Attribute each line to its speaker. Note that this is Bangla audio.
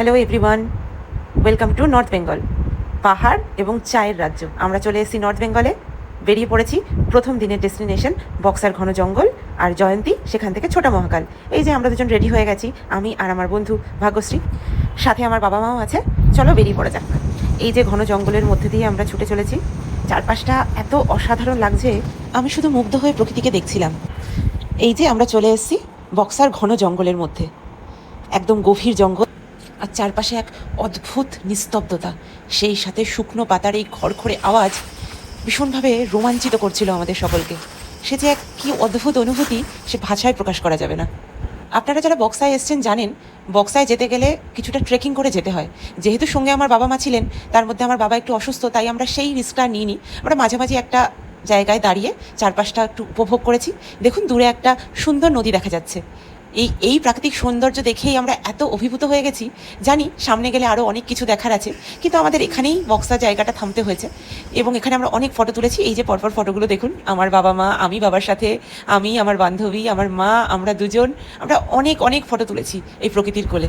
Speaker 1: Hello everyone welcome to North Bengal পাহাড় এবং চায়ের রাজ্য। আমরা চলে এসেছি নর্থ বেঙ্গলে বেরিয়ে পড়েছি প্রথম দিনের ডেস্টিনেশন বক্সার ঘন জঙ্গল আর জয়ন্তী, সেখান থেকে ছোটা মহাকাল। এই যে আমরা দুজন রেডি হয়ে গেছি, আমি আর আমার বন্ধু ভাগ্যশ্রী। সাথে আমার বাবা মাও আছে। চলো বেরিয়ে পড়া যাক। এই যে ঘন জঙ্গলের মধ্যে দিয়ে আমরা ছুটে চলেছি, চারপাশটা এত অসাধারণ লাগছে, আমি শুধু মুগ্ধ হয়ে প্রকৃতিকে দেখছিলাম। এই যে আমরা চলে এসেছি বক্সার ঘন জঙ্গলের মধ্যে। একদম গভীর জঙ্গল। আর চারপাশে এক অদ্ভুত নিস্তব্ধতা। সেই সাথে শুকনো পাতার এই খড়খড়ে আওয়াজ ভীষণভাবে রোমাঞ্চিত করছিল আমাদের সকলকে। সে যে এক কী অদ্ভুত অনুভূতি, সে ভাষায় প্রকাশ করা যাবে না। আপনারা যারা বক্সায় এসছেন জানেন, বক্সায় যেতে গেলে কিছুটা ট্রেকিং করে যেতে হয়। যেহেতু সঙ্গে আমার বাবা মা ছিলেন, তার মধ্যে আমার বাবা একটু অসুস্থ, তাই আমরা সেই রিস্কটা নিইনি। আমরা মাঝামাঝি একটা জায়গায় দাঁড়িয়ে চারপাশটা একটু উপভোগ করেছি। দেখুন, দূরে একটা সুন্দর নদী দেখা যাচ্ছে। এই এই প্রাকৃতিক সৌন্দর্য দেখেই আমরা এত অভিভূত হয়ে গেছি। জানি সামনে গেলে আরও অনেক কিছু দেখার আছে, কিন্তু আমাদের এখানেই বক্সা জায়গাটা থামতে হয়েছে এবং এখানে আমরা অনেক ফটো তুলেছি। এই যে পরপর ফটোগুলো দেখুন, আমার বাবা মা, আমি বাবার সাথে, আমি, আমার বান্ধবী, আমার মা, আমরা দুজন, আমরা অনেক অনেক ফটো তুলেছি এই প্রকৃতির কোলে।